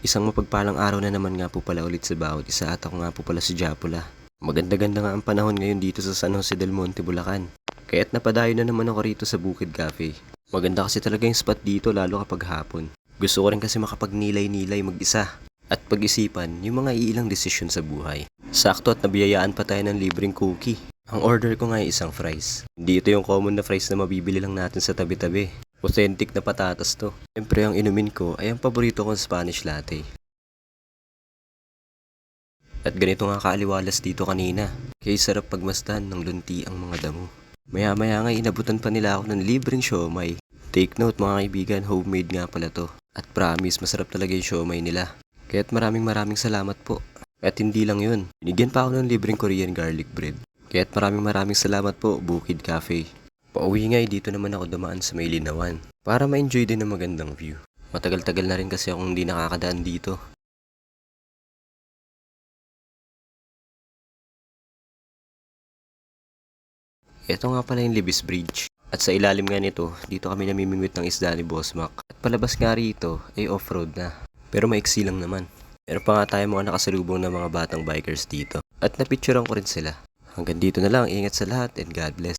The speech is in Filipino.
Isang mapagpalang araw na naman nga po pala ulit sa bawat isa at ako nga po pala si Japula. Maganda-ganda nga ang panahon ngayon dito sa San Jose del Monte, Bulacan. Kaya't napadayo na naman ako rito sa Bukid Cafe. Maganda kasi talaga yung spot dito lalo kapag hapon. Gusto ko rin kasi makapagnilay-nilay mag-isa at pag-isipan yung mga iilang desisyon sa buhay. Sakto at nabiyayaan pa tayo ng libreng cookie. Ang order ko nga ay isang fries. Hindi ito yung common na fries na mabibili lang natin sa tabi-tabi. Authentic na patatas to. Siyempre ang inumin ko ay ang paborito kong Spanish latte. At ganito nga kaaliwalas dito kanina. Kaya sarap pagmasdan ng lunti ang mga damo. Maya-maya nga inabutan pa nila ako ng libreng siomay. Take note mga kaibigan, homemade nga pala to. At promise, masarap talaga yung siomay nila. Kaya't maraming maraming salamat po. At hindi lang yun, binigyan pa ako ng libreng Korean garlic bread. Kaya't maraming maraming salamat po, Bukid Cafe. Pauwi nga eh, dito naman ako dumaan sa may linawan. Para ma-enjoy din ng magandang view. Matagal-tagal na rin kasi akong hindi nakakadaan dito. Ito nga pala yung Libis Bridge. At sa ilalim nga nito, dito kami namimingwit ng isda ni Boss. At palabas nga rito ay off-road na. Pero maiksi lang naman. Meron pa nga tayo mga nakasalubong na mga batang bikers dito. At napicturean ko rin sila. Hanggang dito na lang, ingat sa lahat and God bless.